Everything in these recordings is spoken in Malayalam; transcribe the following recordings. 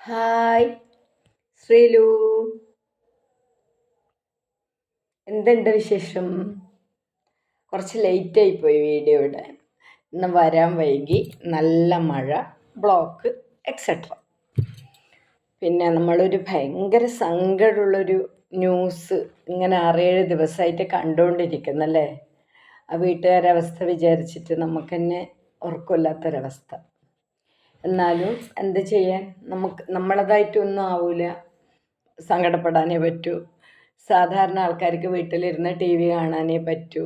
ഹായ്. ശ്രീലു. എന്തുണ്ട് വിശേഷം? കുറച്ച് ലേറ്റായി പോയി വീഡിയോ ഇടാൻ. ഇന്ന് വരാൻ വൈകി. നല്ല മഴ ബ്ലോക്ക് എക്സെട്ര പിന്നെ നമ്മളൊരു ഭയങ്കര സങ്കടമുള്ളൊരു ന്യൂസ് ഇങ്ങനെ ആറേഴ് ദിവസമായിട്ട് കണ്ടുകൊണ്ടിരിക്കുന്നല്ലേ ആ വീട്ടുകാരവസ്ഥ വിചാരിച്ചിട്ട് നമുക്കെന്നെ ഉറക്കമില്ലാത്തൊരവസ്ഥ. എന്നാലും എന്താ ചെയ്യാൻ? നമുക്ക് നമ്മളതായിട്ടൊന്നും ആവില്ല സങ്കടപ്പെടാനേ പറ്റൂ. സാധാരണ ആൾക്കാർക്ക് വീട്ടിലിരുന്ന് ടി വി കാണാനേ പറ്റൂ.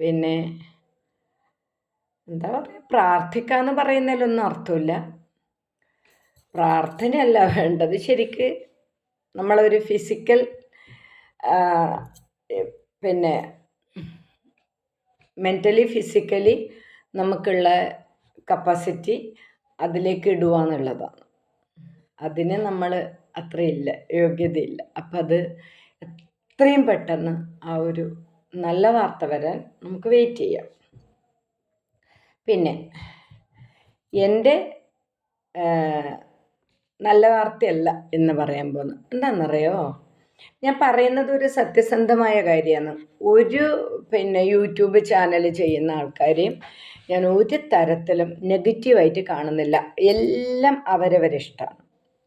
പിന്നെ എന്താ പറയുക പ്രാർത്ഥിക്കുക എന്ന് പറയുന്നതിലൊന്നും അർത്ഥമില്ല. പ്രാർത്ഥനയല്ല വേണ്ടത്. ശരിക്ക് നമ്മളൊരു ഫിസിക്കൽ പിന്നെ മെന്റലി ഫിസിക്കലി നമുക്കുള്ള കപ്പാസിറ്റി അതിലേക്ക് ഇടുക എന്നുള്ളതാണ് അതിന് നമ്മൾ അത്രയില്ല യോഗ്യതയില്ല. അപ്പം അത് എത്രയും പെട്ടെന്ന് ആ ഒരു നല്ല വാർത്ത വരാൻ നമുക്ക് വെയിറ്റ് ചെയ്യാം. പിന്നെ എന്റെ നല്ല വാർത്തയല്ല എന്ന് പറയാൻ പോകുന്നത് എന്താണെന്നറിയോ ഞാൻ പറയുന്നത് ഒരു സത്യസന്ധമായ കാര്യമാണ്. ഒരു പിന്നെ യൂട്യൂബ് ചാനൽ ചെയ്യുന്ന ആൾക്കാരെയും ഞാൻ ഒരു തരത്തിലും നെഗറ്റീവായിട്ട് കാണുന്നില്ല. എല്ലാം അവരവരിഷ്ടമാണ്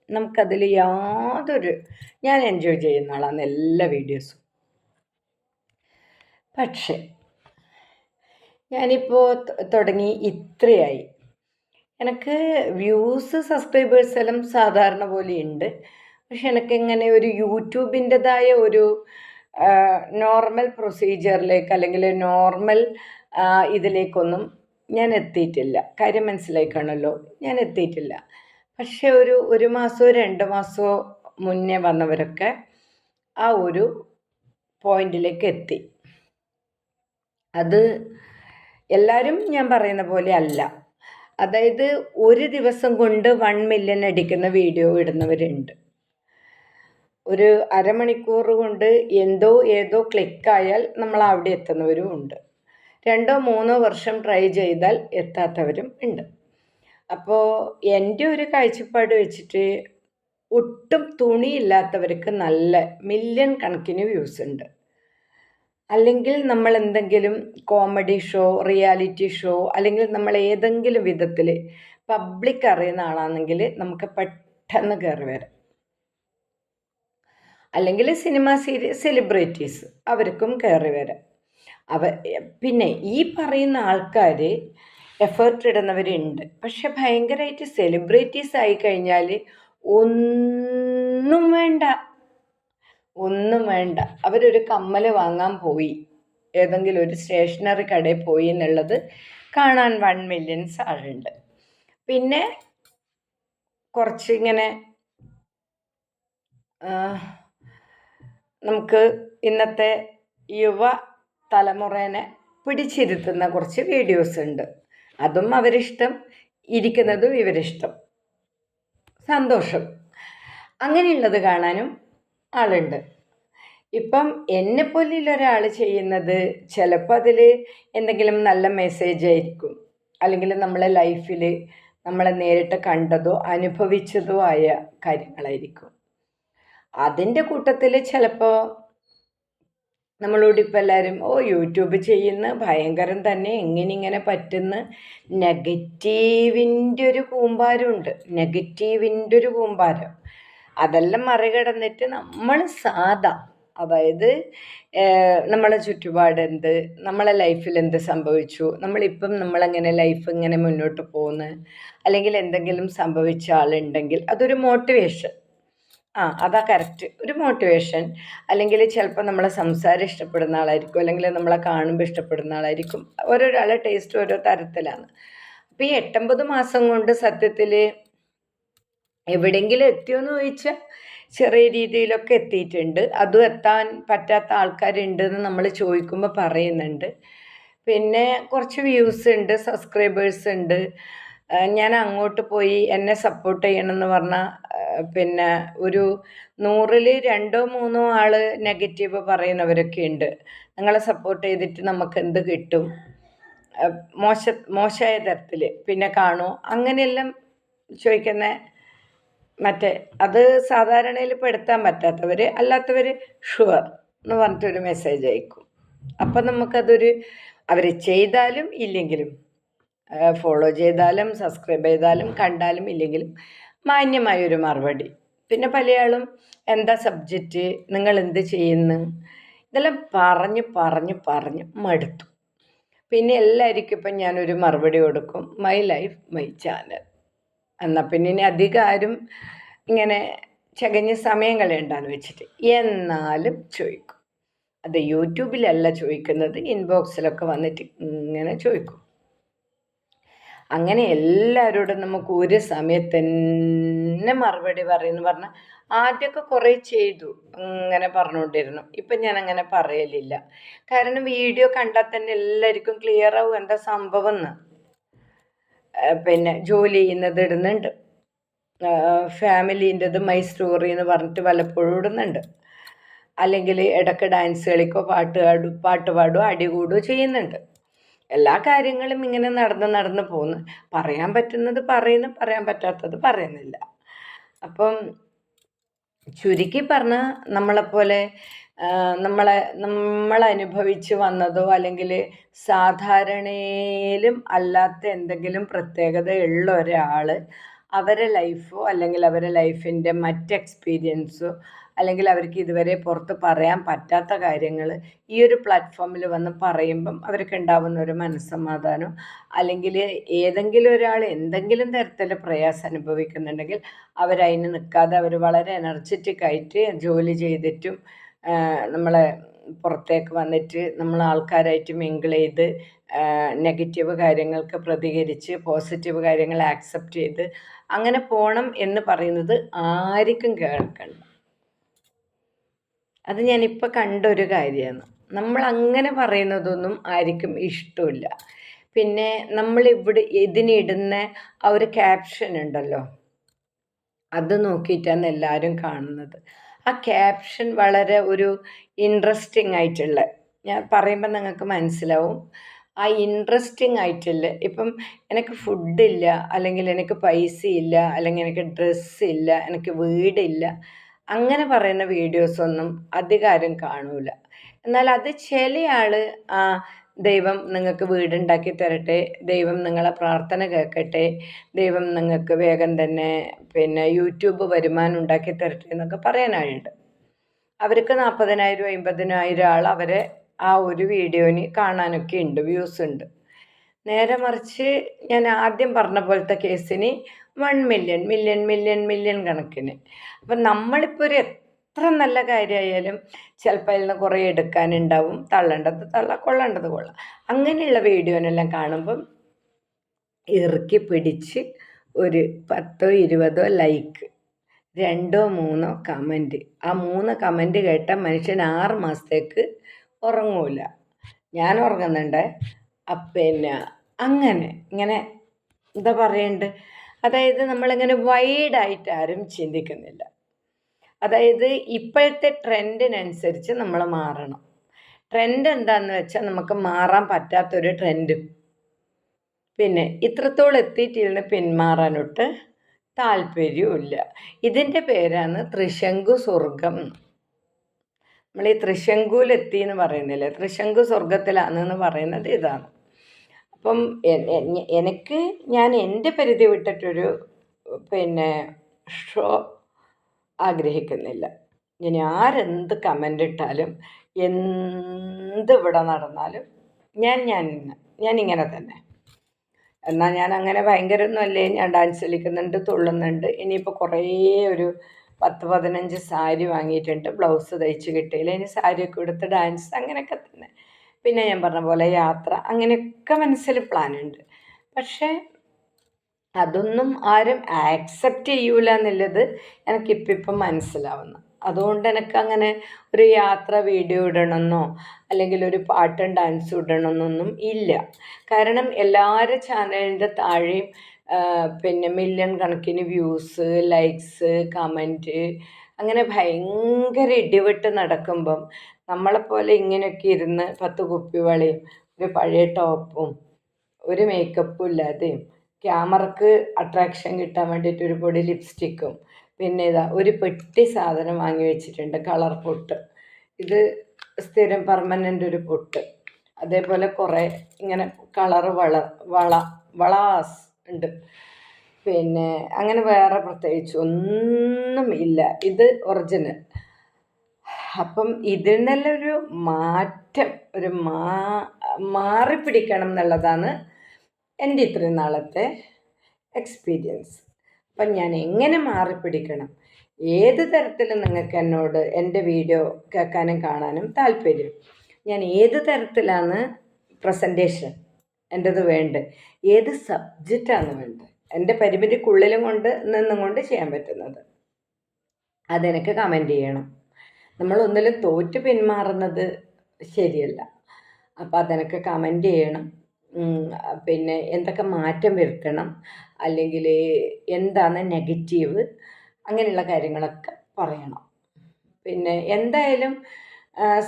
നമുക്കതിൽ യാതൊരു ഞാൻ എൻജോയ് ചെയ്യുന്ന ആളാണ് എല്ലാ വീഡിയോസും പക്ഷേ ഞാനിപ്പോൾ തുടങ്ങി ഇത്രയായി. എനിക്ക് വ്യൂസ് സബ്സ്ക്രൈബേഴ്സ് എല്ലാം സാധാരണ പോലെ ഉണ്ട്. പക്ഷെ എനിക്കിങ്ങനെ ഒരു യൂട്യൂബിന്റെതായ ഒരു നോർമൽ പ്രൊസീജിയറിലേക്ക് അല്ലെങ്കിൽ നോർമൽ ഇതിലേക്കൊന്നും ഞാൻ എത്തിയിട്ടില്ല. കാര്യം മനസ്സിലായി ഞാൻ എത്തിയിട്ടില്ല. പക്ഷേ ഒരു ഒരു മാസമോ രണ്ട് മാസമോ മുന്നേ വന്നവരൊക്കെ ആ ഒരു പോയിന്റിലേക്ക് എത്തി. അത് എല്ലാവരും ഞാൻ പറയുന്ന പോലെ അല്ല. അതായത് ഒരു ദിവസം കൊണ്ട് വൺ മില്യൺ അടിക്കുന്ന വീഡിയോ ഇടുന്നവരുണ്ട്. ഒരു അരമണിക്കൂർ കൊണ്ട് എന്തോ ഏതോ ക്ലിക്കായാൽ നമ്മൾ അവിടെ എത്തുന്നവരും ഉണ്ട്. രണ്ടോ മൂന്നോ വർഷം ട്രൈ ചെയ്താൽ എത്താത്തവരും ഉണ്ട്. അപ്പോൾ എന്റെ ഒരു കാഴ്ചപ്പാട് വെച്ചിട്ട് ഒട്ടും തുണിയില്ലാത്തവർക്ക് നല്ല മില്യൺ കണക്കിന് വ്യൂസ് ഉണ്ട്. അല്ലെങ്കിൽ നമ്മൾ എന്തെങ്കിലും കോമഡി ഷോ റിയാലിറ്റി ഷോ അല്ലെങ്കിൽ നമ്മൾ ഏതെങ്കിലും വിധത്തിൽ പബ്ലിക് അറിയുന്ന ആളാണെങ്കിൽ നമുക്ക് പെട്ടെന്ന് കയറി വരാം. അല്ലെങ്കിൽ സിനിമ സീരിയ സെലിബ്രിറ്റീസ് അവർക്കും കയറി വരാം. അവ പിന്നെ ഈ പറയുന്ന ആൾക്കാർ എഫേർട്ട് ഇടുന്നവരുണ്ട്. പക്ഷെ ഭയങ്കരമായിട്ട് സെലിബ്രിറ്റീസ് ആയി കഴിഞ്ഞാൽ ഒന്നും വേണ്ട. ഒന്നും വേണ്ട. അവരൊരു കമ്മൽ വാങ്ങാൻ പോയി. ഏതെങ്കിലും ഒരു സ്റ്റേഷനറി കടയിൽ പോയി എന്നുള്ളത് കാണാൻ വൺ മില്യൺസ് ആളുണ്ട്. പിന്നെ കുറച്ചിങ്ങനെ നമുക്ക് ഇന്നത്തെ യുവ തലമുറേനെ പിടിച്ചിരുത്തുന്ന കുറച്ച് വീഡിയോസ് ഉണ്ട്. അതും അവരിഷ്ടം ഇരിക്കുന്നതും ഇവരിഷ്ടം. സന്തോഷം. അങ്ങനെയുള്ളത് കാണാനും ആളുണ്ട്. ഇപ്പം എന്നെപ്പോലെയുള്ള ഒരാൾ ചെയ്യുന്നത് ചിലപ്പോൾ അതിൽ എന്തെങ്കിലും നല്ല മെസ്സേജ് ആയിരിക്കും. അല്ലെങ്കിൽ നമ്മളെ ലൈഫിൽ നമ്മളെ നേരിട്ട് കണ്ടതോ അനുഭവിച്ചതോ ആയ കാര്യങ്ങളായിരിക്കും. അതിന്റെ കൂട്ടത്തിൽ ചിലപ്പോൾ നമ്മളോട് ഇപ്പം എല്ലാവരും ഓ യൂട്യൂബ് ചെയ്യുന്ന ഭയങ്കരം തന്നെ എങ്ങനെ ഇങ്ങനെ പറ്റുന്ന? നെഗറ്റീവിന്റെ ഒരു കൂമ്പാരമുണ്ട്. നെഗറ്റീവിന്റെ ഒരു കൂമ്പാരം. അതെല്ലാം മറികടന്നിട്ട് നമ്മൾ സാധാ അതായത് നമ്മളെ ചുറ്റുപാട് എന്ത് നമ്മളെ ലൈഫിൽ എന്ത് സംഭവിച്ചു നമ്മളിപ്പം നമ്മളെങ്ങനെ ലൈഫ് ഇങ്ങനെ മുന്നോട്ട് പോകുന്നു അല്ലെങ്കിൽ എന്തെങ്കിലും സംഭവിച്ച ആളുണ്ടെങ്കിൽ അതൊരു മോട്ടിവേഷൻ. ആ അതാ കറക്റ്റ് ഒരു മോട്ടിവേഷൻ അല്ലെങ്കിൽ ചിലപ്പോൾ നമ്മളെ സംസാരം ഇഷ്ടപ്പെടുന്ന ആളായിരിക്കും. അല്ലെങ്കിൽ നമ്മളെ കാണുമ്പോൾ ഇഷ്ടപ്പെടുന്ന ആളായിരിക്കും. ഓരോരാളെ ടേസ്റ്റ് ഓരോ തരത്തിലാണ്. അപ്പോൾ ഈ എട്ടമ്പത് മാസം കൊണ്ട് സത്യത്തിൽ എവിടെയെങ്കിലും എത്തിയോന്ന് ചോദിച്ചാൽ ചെറിയ രീതിയിലൊക്കെ എത്തിയിട്ടുണ്ട്. അതും എത്താൻ പറ്റാത്ത ആൾക്കാരുണ്ടെന്ന് നമ്മൾ ചോദിക്കുമ്പോൾ പറയുന്നുണ്ട്. പിന്നെ കുറച്ച് വ്യൂസ് ഉണ്ട് സബ്സ്ക്രൈബേഴ്സ് ഉണ്ട്. ഞാൻ അങ്ങോട്ട് പോയി എന്നെ സപ്പോർട്ട് ചെയ്യണമെന്ന് പറഞ്ഞ പിന്നെ ഒരു നൂറിൽ രണ്ടോ മൂന്നോ ആൾ നെഗറ്റീവ് പറയുന്നവരൊക്കെ ഉണ്ട് നിങ്ങളെ സപ്പോർട്ട് ചെയ്തിട്ട് നമുക്ക് എന്ത് കിട്ടും? മോശ മോശമായ തരത്തിൽ പിന്നെ കാണുമോ അങ്ങനെയെല്ലാം ചോദിക്കുന്ന മറ്റേ അത് സാധാരണയിൽ പെടുത്താൻ പറ്റാത്തവർ അല്ലാത്തവർ ഷുവർ എന്ന് പറഞ്ഞിട്ടൊരു മെസ്സേജ് അയക്കും. അപ്പം നമുക്കതൊരു അവർ ചെയ്താലും ഇല്ലെങ്കിലും ഫോളോ ചെയ്താലും സബ്സ്ക്രൈബ് ചെയ്താലും കണ്ടാലും ഇല്ലെങ്കിലും മാന്യമായൊരു മറുപടി. പിന്നെ പലയാളും എന്താ സബ്ജക്റ്റ് നിങ്ങൾ എന്ത് ചെയ്യുന്നു? ഇതെല്ലാം പറഞ്ഞ് പറഞ്ഞ് പറഞ്ഞ് മടുത്തു. പിന്നെ എല്ലാവർക്കും ഇപ്പം ഞാനൊരു മറുപടി കൊടുക്കും. മൈ ലൈഫ് മൈ ചാനൽ എന്നാൽ പിന്നെ ഇനി അധികം ആരും ഇങ്ങനെ ചകഞ്ഞ് സമയം കളയണ്ടെന്ന് വെച്ചിട്ട് എന്നാലും ചോദിക്കും. അത് യൂട്യൂബിലല്ല ചോദിക്കുന്നത് ഇൻബോക്സിലൊക്കെ വന്നിട്ട് ഇങ്ങനെ ചോദിക്കും. അങ്ങനെ എല്ലാവരോടും നമുക്ക് ഒരു സമയത്ത് തന്നെ മറുപടി പറയുന്നു. പറഞ്ഞാൽ ആദ്യമൊക്കെ കുറേ ചെയ്തു. അങ്ങനെ പറഞ്ഞുകൊണ്ടിരുന്നു. ഇപ്പം ഞാൻ അങ്ങനെ പറയലില്ല. കാരണം വീഡിയോ കണ്ടാൽ തന്നെ എല്ലാവർക്കും ക്ലിയർ ആവും എന്താ സംഭവം എന്ന് പിന്നെ ജോലി ചെയ്യുന്നത് ഇടുന്നുണ്ട്. ഫാമിലീന്റെത് മൈ സ്റ്റോറി എന്ന് പറഞ്ഞിട്ട് പലപ്പോഴും ഇടുന്നുണ്ട്. അല്ലെങ്കിൽ ഇടയ്ക്ക് ഡാൻസ് കളിക്കോ പാട്ട് പാടും പാട്ട് പാടുകയോ അടി കൂടുകയോ ചെയ്യുന്നുണ്ട്. എല്ലാ കാര്യങ്ങളും ഇങ്ങനെ നടന്ന് നടന്ന് പോകുന്നു പറയാൻ പറ്റുന്നത് പറയുന്നു പറയാൻ പറ്റാത്തത് പറയുന്നില്ല. അപ്പം ചുരുക്കി പറഞ്ഞാൽ നമ്മളെപ്പോലെ നമ്മളെ നമ്മൾ അനുഭവിച്ച് വന്നതോ അല്ലെങ്കിൽ സാധാരണയിലും അല്ലാത്ത എന്തെങ്കിലും പ്രത്യേകത ഉള്ള ഒരാൾ അവരെ ലൈഫോ അല്ലെങ്കിൽ അവരെ ലൈഫിന്റെ മറ്റ് എക്സ്പീരിയൻസോ അല്ലെങ്കിൽ അവർക്ക് ഇതുവരെ പുറത്ത് പറയാൻ പറ്റാത്ത കാര്യങ്ങൾ ഈ ഒരു പ്ലാറ്റ്ഫോമിൽ വന്ന് പറയുമ്പം അവർക്ക് ഉണ്ടാവുന്ന ഒരു മനസ്സമാധാനം അല്ലെങ്കിൽ ഏതെങ്കിലും ഒരാൾ എന്തെങ്കിലും തരത്തിൽ പ്രയാസം അനുഭവിക്കുന്നുണ്ടെങ്കിൽ അവരതിന് നിൽക്കാതെ അവർ വളരെ എനർജറ്റിക് ആയിട്ട് ജോലി ചെയ്തിട്ടും നമ്മളെ പുറത്തേക്ക് വന്നിട്ട് നമ്മൾ ആൾക്കാരായിട്ട് മിങ്കിൾ ചെയ്ത് നെഗറ്റീവ് കാര്യങ്ങൾക്ക് പ്രതികരിച്ച് പോസിറ്റീവ് കാര്യങ്ങൾ ആക്സെപ്റ്റ് ചെയ്ത് അങ്ങനെ പോകണം എന്ന് പറയുന്നത് ആർക്കും കേൾക്കണ്ട. അത് ഞാനിപ്പോൾ കണ്ട ഒരു കാര്യമാണ് നമ്മൾ അങ്ങനെ പറയുന്നതൊന്നും ആർക്കും ഇഷ്ടമില്ല പിന്നെ നമ്മൾ ഇവിടെ ഇതിനിടുന്ന ആ ഒരു ക്യാപ്ഷൻ ഉണ്ടല്ലോ അത് നോക്കിയിട്ടാണ് എല്ലാവരും കാണുന്നത്. ആ ക്യാപ്ഷൻ വളരെ ഒരു ഇൻട്രസ്റ്റിംഗ് ആയിട്ടുള്ള ഞാൻ പറയുമ്പോൾ നിങ്ങൾക്ക് മനസ്സിലാവും. ആ ഇൻട്രസ്റ്റിംഗ് ആയിട്ടുള്ള ഇപ്പം എനിക്ക് ഫുഡില്ല അല്ലെങ്കിൽ എനിക്ക് പൈസ ഇല്ല അല്ലെങ്കിൽ എനിക്ക് ഡ്രസ്സില്ല എനിക്ക് വീടില്ല അങ്ങനെ പറയുന്ന വീഡിയോസൊന്നും അധികാരം കാണൂല. എന്നാൽ അത് ചില ആൾ ദൈവം നിങ്ങൾക്ക് വീടുണ്ടാക്കി തരട്ടെ ദൈവം നിങ്ങളെ പ്രാർത്ഥന കേൾക്കട്ടെ ദൈവം നിങ്ങൾക്ക് വേഗം തന്നെ പിന്നെ യൂട്യൂബ് വരുമാനം ഉണ്ടാക്കി തരട്ടെ എന്നൊക്കെ പറയാനായിട്ട് അവർക്ക് നാൽപ്പതിനായിരം അമ്പതിനായിരം ആൾ അവരെ ആ ഒരു വീഡിയോന് കാണാനൊക്കെ ഉണ്ട് വ്യൂസ് ഉണ്ട്. നേരെ മറിച്ച് ഞാൻ ആദ്യം പറഞ്ഞ പോലത്തെ കേസിന് one million million million million കണക്കിന്. അപ്പം നമ്മളിപ്പോൾ ഒരു എത്ര നല്ല കാര്യമായാലും ചിലപ്പോൾ അതിൽ നിന്ന് കുറേ എടുക്കാനുണ്ടാവും. തള്ളേണ്ടത് തള്ള കൊള്ളേണ്ടത് കൊള്ളാം. അങ്ങനെയുള്ള വീഡിയോനെല്ലാം കാണുമ്പം ഇറുക്കി പിടിച്ച് ഒരു പത്തോ ഇരുപതോ ലൈക്ക് രണ്ടോ മൂന്നോ കമന്റ്. ആ മൂന്ന് കമന്റ് കേട്ട മനുഷ്യൻ ആറ് മാസത്തേക്ക് ഉറങ്ങൂല. ഞാൻ ഉറങ്ങുന്നുണ്ട് പിന്നെ അങ്ങനെ ഇങ്ങനെ എന്താ പറയണ്ട്? അതായത് നമ്മളിങ്ങനെ വൈഡായിട്ട് ആരും ചിന്തിക്കുന്നില്ല. അതായത് ഇപ്പോഴത്തെ ട്രെൻഡിനനുസരിച്ച് നമ്മൾ മാറണം. ട്രെൻഡ് എന്താന്ന് വെച്ചാൽ നമുക്ക് മാറാൻ പറ്റാത്തൊരു ട്രെൻഡ് പിന്നെ ഇത്രത്തോളം എത്തിയിട്ടിരുന്ന് പിന്മാറാനൊട്ട് താല്പര്യമില്ല ഇതിന്റെ പേരാണ് ത്രിശങ്കു സ്വർഗം. നമ്മൾ ഈ ത്രിശങ്കുവിലെത്തി എന്ന് പറയുന്നില്ലേ? ത്രിശങ്കു സ്വർഗത്തിലാണെന്ന് പറയുന്നത് ഇതാണ്. അപ്പം എനിക്ക് ഞാൻ എന്റെ പരിധി വിട്ടിട്ടൊരു പിന്നെ ഷോ ആഗ്രഹിക്കുന്നില്ല. ഇനി ആരെന്ത് കമന്റ് ഇട്ടാലും എന്ത് ഇവിടെ നടന്നാലും ഞാൻ ഞാൻ ഞാൻ ഇങ്ങനെ തന്നെ. എന്നാൽ ഞാൻ അങ്ങനെ ഭയങ്കര ഒന്നുമല്ലേ ഞാൻ ഡാൻസ് കളിക്കുന്നുണ്ട് തുള്ളുന്നുണ്ട്. ഇനിയിപ്പോൾ കുറേ ഒരു പത്ത് പതിനഞ്ച് സാരി വാങ്ങിയിട്ടുണ്ട്. ബ്ലൗസ് തയ്ച്ച് കിട്ടിയില്ല. ഇനി സാരിയൊക്കെ എടുത്ത് ഡാൻസ് അങ്ങനെയൊക്കെ തന്നെ. പിന്നെ ഞാൻ പറഞ്ഞ പോലെ യാത്ര അങ്ങനെയൊക്കെ മനസ്സിൽ പ്ലാൻ ഉണ്ട്. പക്ഷേ അതൊന്നും ആരും ആക്സെപ്റ്റ് ചെയ്യൂല എന്നുള്ളത് എനിക്കിപ്പിപ്പം മനസ്സിലാവുന്നു. അതുകൊണ്ട് എനിക്ക് അങ്ങനെ ഒരു യാത്ര വീഡിയോ ഇടണമെന്നോ അല്ലെങ്കിൽ ഒരു പാട്ടും ഡാൻസും ഇടണമെന്നൊന്നും ഇല്ല. കാരണം എല്ലാവരുടെ ചാനലിന്റെ താഴെയും പിന്നെ മില്യൺ കണക്കിന് വ്യൂസ് ലൈക്സ് കമന്റ് അങ്ങനെ ഭയങ്കര ഇടിവെട്ട് നടക്കുമ്പം നമ്മളെപ്പോലെ ഇങ്ങനെയൊക്കെ ഇരുന്ന് പത്ത് കുപ്പിവളയും ഒരു പഴയ ടോപ്പും ഒരു മേക്കപ്പും ഇല്ലാതെയും ക്യാമറക്ക് അട്രാക്ഷൻ കിട്ടാൻ വേണ്ടിയിട്ട് ഒരു പൊടി ലിപ്സ്റ്റിക്കും പിന്നെ ഇതാ ഒരു പെട്ടി സാധനം വാങ്ങി വെച്ചിട്ടുണ്ട് കളർ പൊട്ട് ഇത് സ്ഥിരം പെർമനന്റ് ഒരു പൊട്ട് അതേപോലെ കുറേ ഇങ്ങനെ കളർ വള വള വളാസ് ഉണ്ട്. പിന്നെ അങ്ങനെ വേറെ പ്രത്യേകിച്ച് ഒന്നും ഇല്ല. ഇത് ഒറിജിനൽ അപ്പം ഇതിനെല്ലാം ഒരു മാറ്റം ഒരു മാ മാറിപ്പിടിക്കണം എന്നുള്ളതാണ് എന്റെ ഇത്രയും നാളത്തെ എക്സ്പീരിയൻസ് അപ്പം ഞാൻ എങ്ങനെ മാറിപ്പിടിക്കണം? ഏത് തരത്തിൽ നിങ്ങൾക്ക് എന്നോട് എന്റെ വീഡിയോ കേൾക്കാനും കാണാനും താല്പര്യം? ഞാൻ ഏത് തരത്തിലാണ് പ്രസന്റേഷൻ എന്റെത് വേണ്ടത്? ഏത് സബ്ജക്റ്റാണ് വേണ്ടത്? എന്റെ പരിമിതിക്കുള്ളിലും കൊണ്ട് നിന്നും കൊണ്ട് ചെയ്യാൻ പറ്റുന്നത്. അതെനിക്ക് കമന്റ് ചെയ്യണം. നമ്മൾ നമ്മളൊന്നിലും തോറ്റ് പിന്മാറുന്നത് ശരിയല്ല. അപ്പോൾ അതെനിക്ക് കമന്റ് ചെയ്യണം. പിന്നെ എന്തൊക്കെ മാറ്റം വരുത്തണം? അല്ലെങ്കിൽ എന്താണ് നെഗറ്റീവ് അങ്ങനെയുള്ള കാര്യങ്ങളൊക്കെ പറയണം. പിന്നെ എന്തായാലും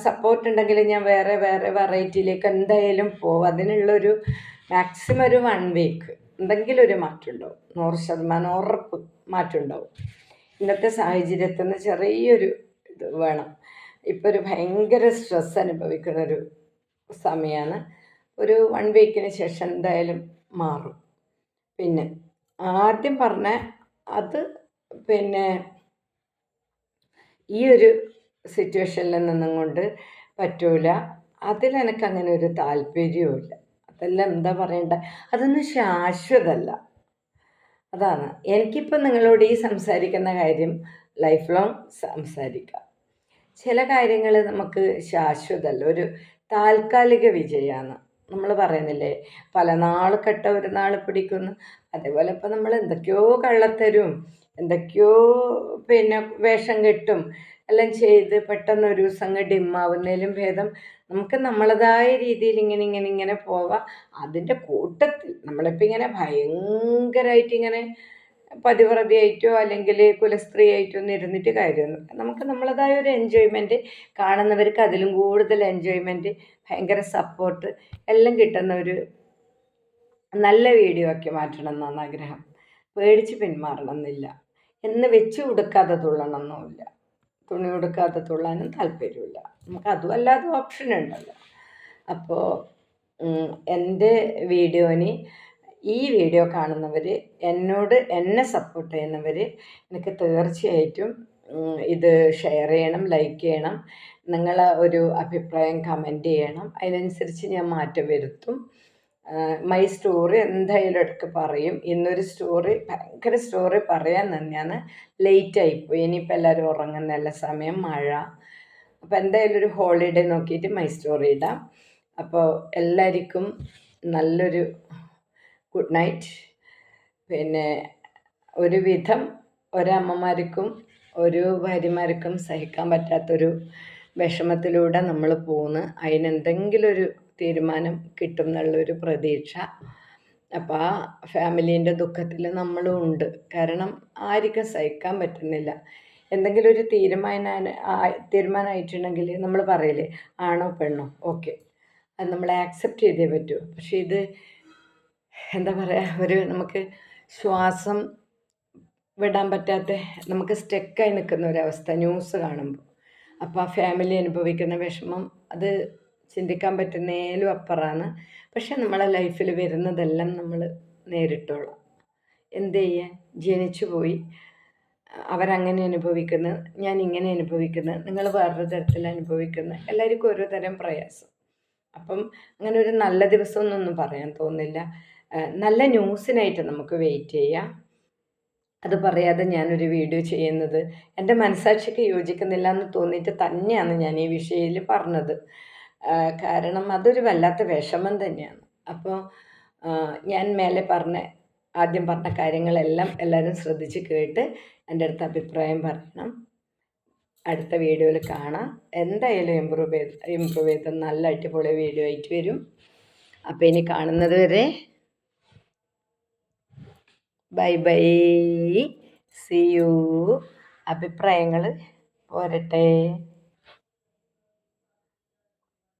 സപ്പോർട്ട് ഉണ്ടെങ്കിൽ ഞാൻ വേറെ വേറെ വെറൈറ്റിയിലേക്ക് എന്തായാലും പോകും അതിനുള്ളൊരു മാക്സിമം ഒരു വൺ വീക്ക് എന്തെങ്കിലും ഒരു മാറ്റം ഉണ്ടാവും നൂറ് ശതമാനം ഉറപ്പ് മാറ്റം ഉണ്ടാവും ഇന്നത്തെ സാഹചര്യത്തിൽ നിന്ന് ചെറിയൊരു ഇത് വേണം. ഇപ്പോൾ ഒരു ഭയങ്കര സ്ട്രെസ് അനുഭവിക്കുന്ന ഒരു സമയമാണ് ഒരു വൺ വീക്കിന് ശേഷം എന്തായാലും മാറും. പിന്നെ ആദ്യം പറഞ്ഞ അത് പിന്നെ ഈ ഒരു സിറ്റുവേഷനിൽ നിന്നും കൊണ്ട് പറ്റൂല. അതിലെനിക്ക് അങ്ങനെ ഒരു താല്പര്യവുമില്ല. അതെല്ലാം എന്താ പറയണ്ട? അതൊന്നും ശാശ്വതമല്ല അതാണ്. എനിക്കിപ്പോൾ നിങ്ങളോട് ഈ സംസാരിക്കുന്ന കാര്യം ലൈഫ് ലോങ് സംസാരിക്കാം. ചില കാര്യങ്ങൾ നമുക്ക് ശാശ്വതമല്ല ഒരു താൽക്കാലിക വിജയമാണ്. നമ്മൾ പറയുന്നില്ലേ പല നാൾ കെട്ട ഒരു നാൾ പിടിക്കുന്നു. അതേപോലെ ഇപ്പം നമ്മൾ എന്തൊക്കെയോ കള്ളത്തരും എന്തൊക്കെയോ പിന്നെ വേഷം കെട്ടും. എല്ലാം ചെയ്ത് പെട്ടെന്ന് ഒരു ദിവസം അങ്ങ് ഡിമ്മാവുന്നതിലും ഭേദം. നമുക്ക് നമ്മളതായ രീതിയിൽ ഇങ്ങനെ ഇങ്ങനെ ഇങ്ങനെ പോവാം. അതിന്റെ കൂട്ടത്തിൽ നമ്മളിപ്പോൾ ഇങ്ങനെ ഭയങ്കരമായിട്ട് ഇങ്ങനെ പതിവ്രതയായിട്ടോ അല്ലെങ്കിൽ കുലസ്ത്രീയായിട്ടോ ഒന്നും ഇരുന്നിട്ട് കാര്യമൊന്നും നമുക്ക് നമ്മളതായ ഒരു എൻജോയ്മെന്റ് കാണുന്നവർക്ക് അതിലും കൂടുതൽ എൻജോയ്മെന്റ് ഭയങ്കര സപ്പോർട്ട് എല്ലാം കിട്ടുന്ന ഒരു നല്ല വീഡിയോ ആക്കി മാറ്റണം എന്നാണ് ആഗ്രഹം. പേടിച്ച് പിന്മാറണം എന്നില്ല. എന്ന് വെച്ച് കൊടുക്കാതെ തുള്ളണമെന്നുമില്ല. തുണി ഉടുക്കാതെ തുള്ളാനും താല്പര്യമില്ല. നമുക്ക് അതും അല്ലാതെ ഓപ്ഷൻ ഉണ്ടല്ലോ അപ്പോൾ എന്റെ വീഡിയോന് ഈ വീഡിയോ കാണുന്നവർ എന്നോട് എന്നെ സപ്പോർട്ട് ചെയ്യുന്നവർ എനിക്ക് തീർച്ചയായിട്ടും ഇത് ഷെയർ ചെയ്യണം ലൈക്ക് ചെയ്യണം. നിങ്ങൾ ഒരു അഭിപ്രായം കമന്റ് ചെയ്യണം. അതിനനുസരിച്ച് ഞാൻ മാറ്റം വരുത്തും. മൈ സ്റ്റോറി എന്തായാലും ഇടയ്ക്ക് പറയും. ഇന്നൊരു സ്റ്റോറി ഭയങ്കര സ്റ്റോറി പറയാൻ തന്നെയാണ്. ലേറ്റ് ആയിപ്പോയി ഇനിയിപ്പോൾ എല്ലാവരും ഉറങ്ങുന്ന നല്ല സമയം മഴ. അപ്പോൾ എന്തായാലും ഒരു ഹോളിഡേ നോക്കിയിട്ട് മൈ സ്റ്റോറി ഇടാം. അപ്പോൾ എല്ലാവർക്കും നല്ലൊരു ഗുഡ് നൈറ്റ് പിന്നെ ഒരുവിധം ഒരമ്മമാർക്കും ഒരു ഭാര്യമാർക്കും സഹിക്കാൻ പറ്റാത്തൊരു വിഷമത്തിലൂടെ നമ്മൾ പോകുന്നു അതിനെന്തെങ്കിലും ഒരു തീരുമാനം കിട്ടും എന്നുള്ളൊരു പ്രതീക്ഷ. അപ്പോൾ ആ ഫാമിലീന്റെ ദുഃഖത്തിൽ നമ്മളും ഉണ്ട്. കാരണം ആർക്കും സഹിക്കാൻ പറ്റുന്നില്ല. എന്തെങ്കിലും ഒരു തീരുമാനം തീരുമാനമായിട്ടുണ്ടെങ്കിൽ നമ്മൾ പറയില്ലേ ആണോ പെണ്ണോ? ഓക്കെ. അത് നമ്മൾ ആക്സെപ്റ്റ് ചെയ്തേ പറ്റൂ. പക്ഷേ ഇത് എന്താ പറയുക ഒരു നമുക്ക് ശ്വാസം വിടാൻ പറ്റാത്ത നമുക്ക് സ്റ്റെക്കായി നിൽക്കുന്ന ഒരവസ്ഥ ന്യൂസ് കാണുമ്പോൾ. അപ്പോൾ ആ ഫാമിലി അനുഭവിക്കുന്ന വിഷമം അത് ചിന്തിക്കാൻ പറ്റുന്നേലും അപ്പുറമാണ് പക്ഷെ നമ്മളെ ലൈഫിൽ വരുന്നതെല്ലാം നമ്മൾ നേരിട്ടോളാം. എന്ത് ചെയ്യാൻ ജനിച്ചു പോയി. അവരങ്ങനെ അനുഭവിക്കുന്നു. ഞാൻ ഇങ്ങനെ അനുഭവിക്കുന്നു. നിങ്ങൾ വേറൊരു തരത്തിൽ അനുഭവിക്കുന്നു. എല്ലാവർക്കും ഓരോ തരം പ്രയാസം. അപ്പം അങ്ങനെ ഒരു നല്ല ദിവസം എന്നൊന്നും പറയാൻ തോന്നില്ല. നല്ല ന്യൂസിനായിട്ട് നമുക്ക് വെയിറ്റ് ചെയ്യാം. അത് പറയാതെ ഞാനൊരു വീഡിയോ ചെയ്യുന്നത് എന്റെ മനസാക്ഷിക്ക് യോജിക്കുന്നില്ല എന്ന് തോന്നിയിട്ട് തന്നെയാണ് ഞാൻ ഈ വിഷയത്തിൽ പറഞ്ഞത്. കാരണം അതൊരു വല്ലാത്ത വിഷമം തന്നെയാണ്. അപ്പോൾ ഞാൻ മേലെ പറഞ്ഞ ആദ്യം പറഞ്ഞ കാര്യങ്ങളെല്ലാം എല്ലാവരും ശ്രദ്ധിച്ച് കേട്ട് എന്റെ അടുത്ത് അഭിപ്രായം പറയണം. അടുത്ത വീഡിയോയിൽ കാണാം. എന്തായാലും ഇമ്പ്രൂവ് ചെയ്ത് ഇമ്പ്രൂവ് ചെയ്ത് നല്ല അടിപൊളി വീഡിയോ ആയിട്ട് വരും. അപ്പോൾ ഇനി കാണുന്നത് വരെ ബൈ ബൈ. സി യു അഭിപ്രായങ്ങൾ പോരട്ടെ.